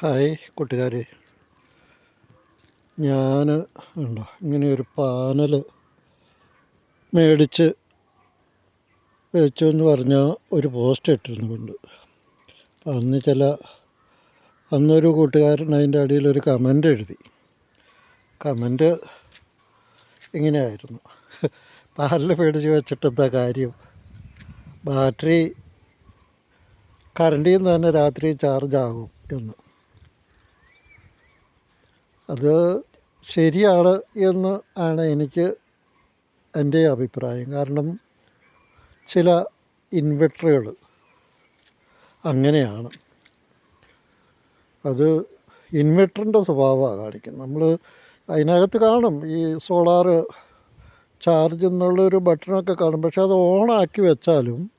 Hi കൂട്ടുകാരെ. ഞാൻ ഉണ്ടോ ഇങ്ങനെ ഒരു പാനൽ മേടിച്ച് വെച്ചു എന്ന് പറഞ്ഞാൽ ഒരു പോസ്റ്റ് ഇട്ടിരുന്നുണ്ട് കൊണ്ട് അന്ന് ചില അന്നൊരു കൂട്ടുകാരൻ അതിന്റെ അടിയിൽ ഒരു കമന്റ് എഴുതി. കമന്റ് ഇങ്ങനെയായിരുന്നു. പാനൽ മേടിച്ച് വെച്ചിട്ട് എന്താ കാര്യം? ബാറ്ററി കറണ്ടിൽ നിന്ന് തന്നെ രാത്രി ചാർജ് ആകും എന്ന്. അത് ശരിയാണ് എന്ന് ആണ് എനിക്ക് എന്റെ അഭിപ്രായം. കാരണം ചില ഇൻവെർട്ടറുകൾ അങ്ങനെയാണ്. അത് ഇൻവെർട്ടറിന്റെ സ്വഭാവമാണ് കാണിക്കുന്നത്. നമ്മൾ അതിനകത്ത് കാണും ഈ സോളാർ ചാർജ് എന്നുള്ളൊരു ബട്ടണൊക്കെ കാണും. പക്ഷെ അത് ഓണാക്കി വെച്ചാലും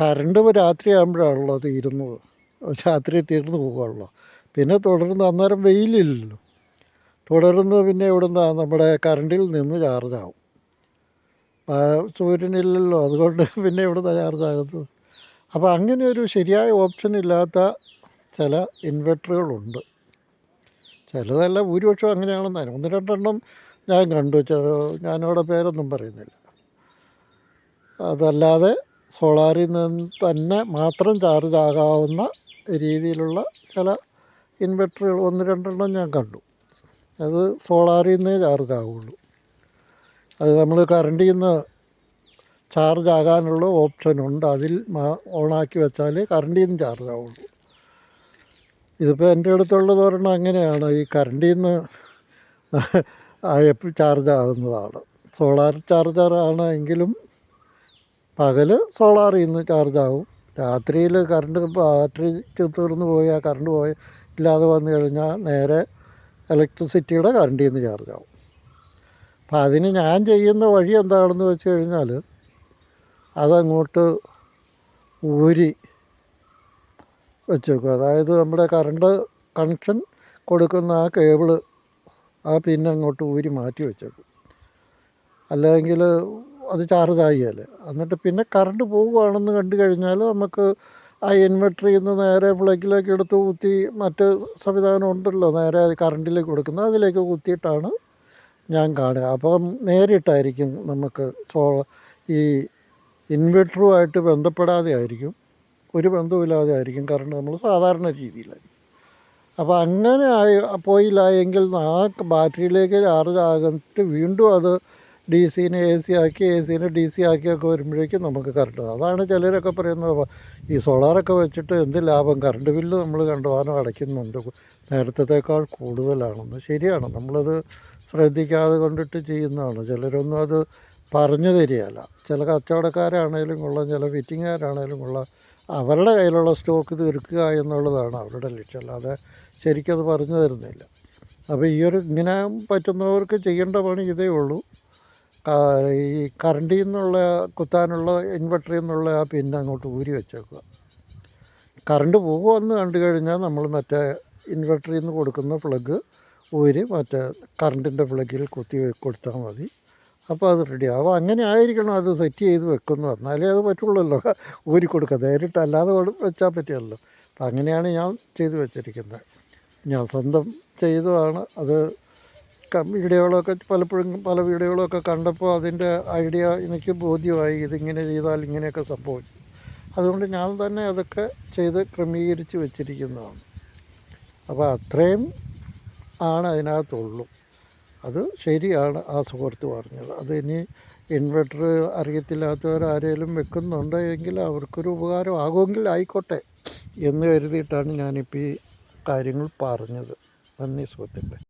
കറണ്ട് രാത്രി ആകുമ്പോഴാണല്ലോ തീരുന്നത്. രാത്രി തീർന്നു പോകുകയുള്ളൂ പിന്നെ തുടർന്ന് അന്നേരം വെയിലില്ലല്ലോ. തുടർന്ന് പിന്നെ ഇവിടുന്ന് നമ്മുടെ കറണ്ടിൽ നിന്ന് ചാർജാവും സൂര്യനില്ലല്ലോ അതുകൊണ്ട് പിന്നെ ഇവിടുന്ന് ചാർജ് ആകുന്നത് അപ്പോൾ അങ്ങനെ ഒരു ശരിയായ ഓപ്ഷൻ ഇല്ലാത്ത ചില ഇൻവെർട്ടറുകളുണ്ട് ചിലതല്ല ഭൂരിപക്ഷം അങ്ങനെയാണെന്ന് ഒന്ന് രണ്ടെണ്ണം ഞാൻ കണ്ടു ഞാനിവിടെ പേരൊന്നും പറയുന്നില്ല. അതല്ലാതെ സോളാറിൽ നിന്ന് തന്നെ മാത്രം ചാർജ് ആകാവുന്ന രീതിയിലുള്ള ചില ഇൻവെർട്ടറുകൾ ഒന്ന് രണ്ടെണ്ണം ഞാൻ കണ്ടു. അത് സോളാറിൽ നിന്നേ ചാർജ് ആവുള്ളൂ. അത് നമ്മൾ കറണ്ടിൽ നിന്ന് ചാർജ് ആകാനുള്ള ഓപ്ഷൻ ഉണ്ട്. അതിൽ ഓണാക്കി വെച്ചാൽ കറണ്ടിൽ നിന്ന് ചാർജ് ആവുള്ളൂ. ഇതിപ്പോൾ എന്റെ അടുത്തുള്ളത് ഒരെണ്ണം അങ്ങനെയാണ്. ഈ കറണ്ടിൽ നിന്ന് എപ്പോൾ ചാർജ് ആകുന്നതാണ് സോളാർ ചാർജറാണ് എങ്കിലും പകൽ സോളാറിൽ നിന്ന് ചാർജ് ആവും. രാത്രിയിൽ കറണ്ട് ബാറ്ററി തീർന്നു പോയാൽ കറണ്ട് പോയ ഇല്ലാതെ വന്നു കഴിഞ്ഞാൽ നേരെ ഇലക്ട്രിസിറ്റിയുടെ കറണ്ടിൽ നിന്ന് ചാർജ് ആവും അപ്പം അതിന് ഞാൻ ചെയ്യുന്ന വഴി എന്താണെന്ന് വെച്ച് കഴിഞ്ഞാൽ അതങ്ങോട്ട് ഊരി വെച്ചേക്കും. അതായത് നമ്മുടെ കറണ്ട് കണക്ഷൻ കൊടുക്കുന്ന ആ കേബിൾ ആ പിന്നെ അങ്ങോട്ട് ഊരി മാറ്റി വെച്ചേക്കും. അല്ലെങ്കിൽ അത് ചാർജ് അല്ലേ? എന്നിട്ട് പിന്നെ കറണ്ട് പോവുകയാണെന്ന് കണ്ടു കഴിഞ്ഞാൽ നമുക്ക് ആ ഇൻവെർട്ടറിൽ നിന്ന് നേരെ പ്ലഗിലേക്ക് എടുത്ത് കുത്തി മറ്റ് സംവിധാനം ഉണ്ടല്ലോ നേരെ കറണ്ടിലേക്ക് കൊടുക്കുന്നത് അതിലേക്ക് കുത്തിയിട്ടാണ് ഞാൻ കാണുക. അപ്പം നേരിട്ടായിരിക്കും നമുക്ക് സോ ഈ ഇൻവെർട്ടറുമായിട്ട് ബന്ധപ്പെടാതെ ആയിരിക്കും. ഒരു ബന്ധവുമില്ലാതെ ആയിരിക്കും കറണ്ട് നമ്മൾ സാധാരണ രീതിയിലായിരിക്കും. അപ്പോൾ അങ്ങനെ ആയി പോയില്ല എങ്കിൽ ആ ബാറ്ററിയിലേക്ക് ചാർജ് ആകിട്ട് വീണ്ടും അത് ഡി സിനെ എ സി ആക്കി എ സിനെ ഡി സി ആക്കിയൊക്കെ വരുമ്പോഴേക്കും നമുക്ക് കറണ്ട് അതാണ് ചിലരൊക്കെ പറയുന്നത്. ഈ സോളാറൊക്കെ വെച്ചിട്ട് എന്ത് ലാഭം? കറണ്ട് ബില്ല് നമ്മൾ കണ്ടുപോകാനും അടയ്ക്കുന്നുണ്ട്. നേരത്തേക്കാൾ കൂടുതലാണെന്ന്. ശരിയാണ്. നമ്മളത് ശ്രദ്ധിക്കാതെ കൊണ്ടിട്ട് ചെയ്യുന്നതാണ്. ചിലരൊന്നും അത് പറഞ്ഞു തരികയല്ല. ചില കച്ചവടക്കാരാണേലും കൊള്ളാം ചില ഫിറ്റിങ്ങുകാരാണേലും കൊള്ളാം അവരുടെ കയ്യിലുള്ള സ്റ്റോക്ക് തീർക്കുക എന്നുള്ളതാണ് അവരുടെ ലക്ഷ്യം. അല്ലാതെ ശരിക്കത് പറഞ്ഞു തരുന്നില്ല. അപ്പോൾ ഈ ഒരു ഇങ്ങനെ പറ്റുന്നവർക്ക് ചെയ്യേണ്ട പണി ഇതേ ഉള്ളൂ. ഈ കറണ്ടിൽ നിന്നുള്ള കുത്താനുള്ള ഇൻവെർട്ടറിൽ നിന്നുള്ള ആ പിൻ അങ്ങോട്ട് ഊരി വെച്ചേക്കുക കറണ്ട് പോകുമെന്ന് കണ്ടു കഴിഞ്ഞാൽ നമ്മൾ മറ്റേ ഇൻവെർട്ടറിൽ നിന്ന് കൊടുക്കുന്ന പ്ലഗ് ഊരി മറ്റേ കറണ്ടിന്റെ പ്ലഗിൽ കുത്തി കൊടുത്താൽ മതി. അപ്പോൾ അത് റെഡിയാവും അങ്ങനെ ആയിരിക്കണം അത് സെറ്റ് ചെയ്ത് വെക്കുന്നു എന്നാലേ അത് പറ്റുള്ളല്ലോ. ഊരി കൊടുക്കുക. നേരിട്ട് അല്ലാതെ വെച്ചാൽ പറ്റിയല്ലോ അപ്പം അങ്ങനെയാണ് ഞാൻ ചെയ്ത് വെച്ചിരിക്കുന്നത്. ഞാൻ സ്വന്തം ചെയ്തതാണ്. അത് വീഡിയോകളൊക്കെ പലപ്പോഴും പല വീഡിയോകളൊക്കെ കണ്ടപ്പോൾ അതിന്റെ ഐഡിയ എനിക്ക് ബോധ്യമായി ഇതിങ്ങനെ ചെയ്താൽ ഇങ്ങനെയൊക്കെ സംഭവിക്കും അതുകൊണ്ട് ഞാൻ തന്നെ അതൊക്കെ ചെയ്ത് ക്രമീകരിച്ച് വെച്ചിരിക്കുന്നതാണ്. അപ്പോൾ അത്രയും ആണ് അതിനകത്തുള്ളൂ. അത് ശരിയാണ് ആ സുഹൃത്ത് പറഞ്ഞത്. അത് ഇനി ഇൻവെർട്ടർ അറിയത്തില്ലാത്തവർ ആരെങ്കിലും വെക്കുന്നുണ്ട് എങ്കിൽ അവർക്കൊരു ഉപകാരം ആകുമെങ്കിൽ ആയിക്കോട്ടെ എന്ന് കരുതിയിട്ടാണ് ഞാനിപ്പോൾ ഈ കാര്യങ്ങൾ പറഞ്ഞത്. നന്ദി സുഹൃത്തുക്കളെ.